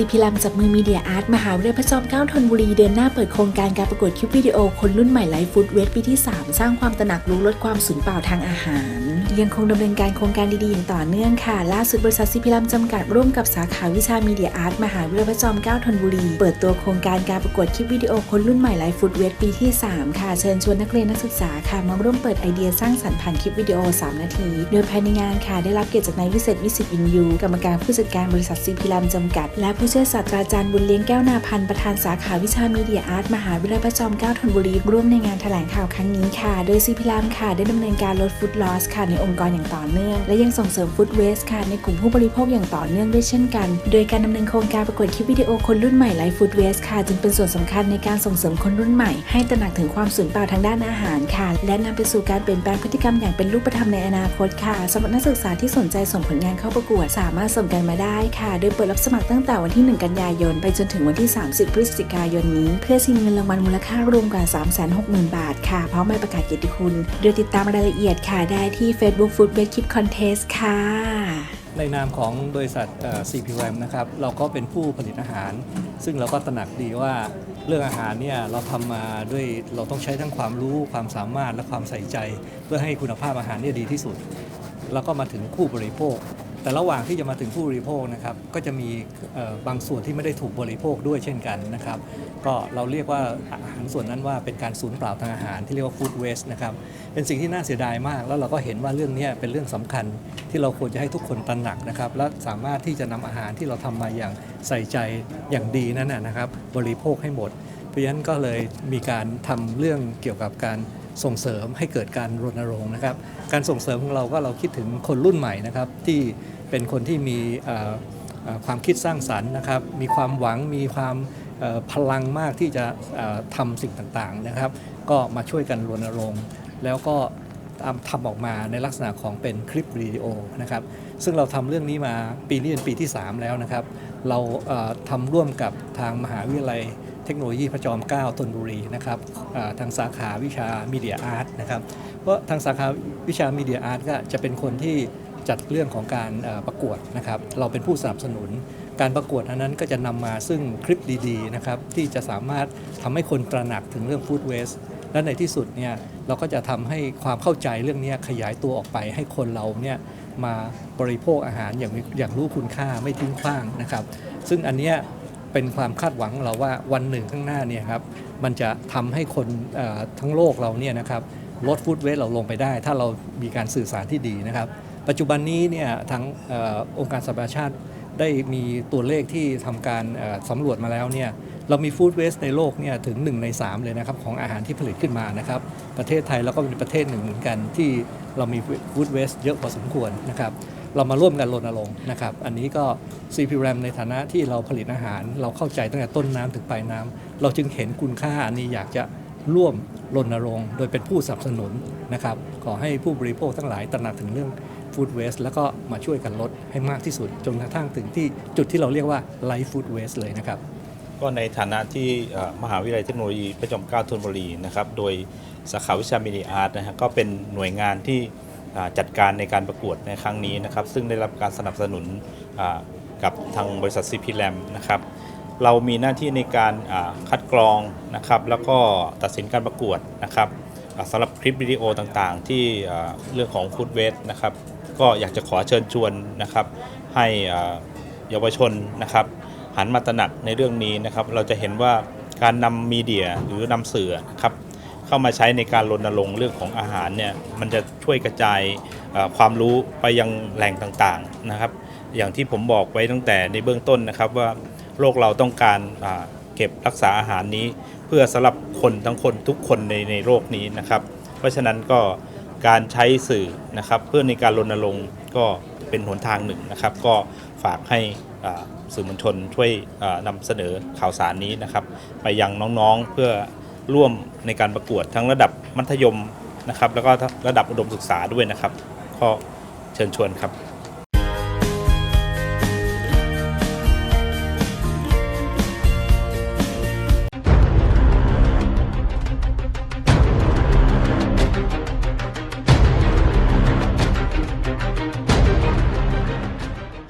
ซีพีลัมจับมือมีเดียอาร์ตมหาวิทยาลัยพระจอมเกล้าธนบุรีเดินหน้าเปิดโครงการการประกวดคลิปวิดีโอคนรุ่นใหม่ไลฟ์ฟู้ดเวสปีที่ 3 สร้างความตระหนักรู้ลดความสูญเปล่าทางอาหาร ยังคงดำเนินการโครงการดีๆอย่างต่อเนื่องค่ะ ล่าสุดบริษัทซีพีลัมจำกัดร่วมกับสาขาวิชามีเดียอาร์ตมหาวิทยาลัยพระจอมเกล้าธนบุรี เปิดตัวโครงการการประกวดคลิปวิดีโอคนรุ่นใหม่ไลฟ์ฟู้ดเวสปีที่ 3 ค่ะเชิญชวนนักเรียนนักศึกษาค่ะมาร่วมเปิดไอเดียสร้างสรรค์ผ่านคลิปวิดีโอ 3 นาที โดยภายในงานค่ะได้รับเกียรติจากนายวิเศษวิสิตวินยูกรรมการผู้จัดการบริษัทซีพีลัมจำกัด และผู้ช่วยศาสตราจารย์บุญเลี้ยงแก้วนาพันธ์ประธานสาขาวิชามีเดียอาร์ตมหาวิทยาลัยพระจอมเกล้าธนบุรีร่วมในงานแถลงข่าวครั้งนี้ค่ะ โดยซีพีลัมค่ะ ได้ดำเนินการลดฟู้ดลอสค่ะในองค์กรอย่างต่อเนื่อง และยังส่งเสริมฟู้ดเวสค่ะในกลุ่มผู้บริโภคอย่างต่อเนื่องด้วยเช่นกัน โดยการดำเนินโครงการประกวดคลิปวิดีโอคนรุ่นใหม่ไลฟ์ฟู้ดเวสค่ะจึงเป็นส่วนสำคัญในการส่งเสริมคนรุ่นใหม่ ให้ตระหนักถึงความสูญเปล่าทางด้านอาหารค่ะ และนำไปสู่การเปลี่ยนแปลงพฤติกรรมอย่างเป็นรูปธรรมในอนาคตค่ะสำหรับนักศึกษาที่สนใจส่งผลงานเข้าประกวด สามารถส่งกันมาได้ค่ะ โดยเปิดรับสมัครตั้งแต่วันที่ 1 กันยายน ไปจนถึงวันที่ 30 พฤศจิกายนนี้ เพื่อชิงเงินรางวัลมูลค่ารวมกว่า 360,000 บาทค่ะ พร้อมใบประกาศเกียรติคุณโดยติดตามรายละเอียดค่ะ ได้ที่ Facebook Food Bake Keep Contest ค่ะ ในนามของบริษัทเอ่อ CPM นะครับ เราก็เป็นผู้ผลิตอาหาร ซึ่งเราก็ตระหนักดีว่าเรื่องอาหารเนี่ยเราทำมาด้วยเราต้องใช้ทั้งความรู้ความสามารถและความใส่ใจ เพื่อให้คุณภาพอาหารเนี่ยดีที่สุด แล้วก็มาถึงผู้บริโภค แต่ระหว่างที่จะมาถึงผู้บริโภคนะครับก็จะมีบางส่วนที่ไม่ได้ถูกบริโภคด้วยเช่นกันนะครับก็เราเรียกว่าอาหารส่วนนั้นว่าเป็นการสูญเปล่าทางอาหารที่เรียกว่า food waste นะครับเป็นสิ่งที่น่าเสียดายมาก แล้วเราก็เห็นว่าเรื่องนี้เป็นเรื่องสำคัญที่เราควรจะให้ทุกคนตระหนักนะครับและสามารถที่จะนำอาหารที่เราทำมาอย่างใส่ใจอย่างดีนั้นนะนะครับบริโภคให้หมด เพราะฉะนั้นก็เลยมีการทำเรื่องเกี่ยวกับการ ส่งเสริมให้เกิดการรณรงค์นะครับ การส่งเสริมของเราก็เราคิดถึงคนรุ่นใหม่นะครับที่เป็นคนที่มีความคิดสร้างสรรค์นะครับ มีความหวังมีความพลังมากที่จะเอ่อทำสิ่งต่างๆนะครับ ก็มาช่วยกันรณรงค์ แล้วก็ทำออกมาในลักษณะของเป็นคลิปวิดีโอนะครับ ซึ่งเราทำเรื่องนี้มาปีนี้เป็นปีที่ 3 แล้วนะครับ เราทำร่วมกับทางมหาวิทยาลัย เทคโนโลยีพระจอมเกล้าธนบุรีนะครับทางสาขาวิชามีเดียอาร์ตนะครับเพราะทางสาขาวิชามีเดียอาร์ตก็จะเป็นคนที่จัดเรื่องของการประกวดนะครับเราเป็นผู้สนับสนุน การประกวดอันนั้นก็จะนำมาซึ่งคลิปดีๆนะครับที่จะสามารถทำให้คนตระหนักถึงเรื่องฟู้ดเวสและในที่สุดเนี่ยเราก็จะทำให้ความเข้าใจเรื่องนี้ขยายตัวออกไปให้คนเราเนี่ยมาบริโภคอาหารอย่างอย่างรู้คุณค่าไม่ทิ้งขว้างนะครับ ซึ่งอันเนี้ย เป็นความคาดหวังเราว่าวันหนึ่งข้างหน้าเนี่ยครับมันจะทำให้คนทั้งโลกเราเนี่ยนะครับลดฟู้ดเวสเราลงไปได้ ถ้าเรามีการสื่อสารที่ดีนะครับ ปัจจุบันนี้เนี่ยทางอองค์การสหประชาชาติได้มีตัวเลขที่ทำการเอ่อสำรวจมาแล้วเนี่ยเรามีฟู้ดเวสในโลกเนี่ยถึง 1 ใน 3 เลยนะครับ ของอาหารที่ผลิตขึ้นมานะครับ ประเทศไทยเราก็เป็นประเทศหนึ่งเหมือนกันที่เรามีฟู้ดเวสเยอะพอสมควรนะครับ เรามาร่วมกันรณรงค์นะครับ อันนี้ก็ CP RAM ในฐานะที่เราผลิตอาหาร เราเข้าใจตั้งแต่ต้นน้ำถึงปลายน้ำเราจึงเห็นคุณค่าอันนี้อยากจะร่วมรณรงค์ โดยเป็นผู้สนับสนุนนะครับ ขอให้ผู้บริโภคทั้งหลายตระหนักถึงเรื่อง Food Waste แล้วก็มาช่วยกันลดให้มากที่สุด จนกระทั่งถึงที่จุดที่เราเรียกว่า Life Food Waste เลยนะครับ ก็ในฐานะที่มหาวิทยาลัยเทคโนโลยีพระจอมเกล้าธนบุรีนะครับ โดยสาขาวิชามีเดียอาร์ตนะฮะก็เป็นหน่วยงานที่ จัดการในการประกวดในครั้งนี้นะครับ ซึ่งได้รับการสนับสนุนกับทางบริษัท CP Lam นะครับเรามีหน้าที่ในการคัดกรองนะครับ แล้วก็ตัดสินการประกวดนะครับสำหรับคลิปวิดีโอต่างๆ ที่เรื่องของฟู้ดเวสนะครับ ก็อยากจะขอเชิญชวนนะครับ ให้เยาวชนนะครับ หันมาตระหนักในเรื่องนี้นะครับ เราจะเห็นว่าการนำมีเดียหรือนำสื่อนะครับ เข้ามาใช้ในการรณรงค์เรื่องของอาหารเนี่ยมันจะช่วยกระจายความรู้ไปยังแหล่งต่างๆนะครับ อย่างที่ผมบอกไว้ตั้งแต่ในเบื้องต้นนะครับว่าโลกเราต้องการเก็บรักษาอาหารนี้ เพื่อสำหรับคนทั้งคนทุกคนในในโลกนี้นะครับ เพราะฉะนั้นก็การใช้สื่อนะครับเพื่อในการรณรงค์ก็เป็นหนทางหนึ่งนะครับ ก็ฝากให้สื่อมวลชนช่วยนำเสนอข่าวสารนี้นะครับ ไปยังน้องๆเพื่อ ร่วมในการประกวดทั้งระดับมัธยมนะครับ แล้วก็ระดับอุดมศึกษาด้วยนะครับ ก็เชิญชวนครับ